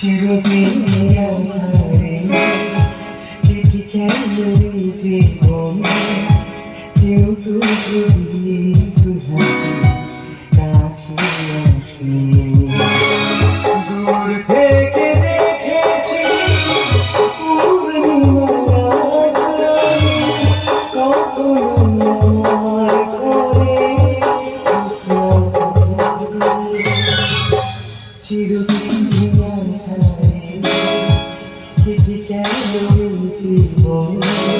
চিরদিন আমারে দেখি কেন জীবন কেউ তো কাছে আসে দূর থেকে দেখেছি চিরদিন জীবন চিঠিতে জীবন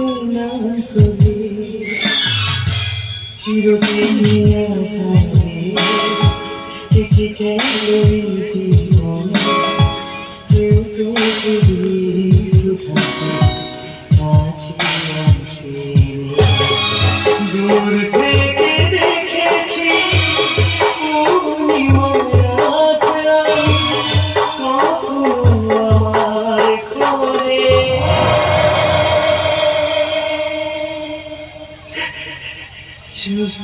সোনা তোলে চিরদিনিয়া থাকে দেখে গেল জীবন কেউ তো থাকে দূর Just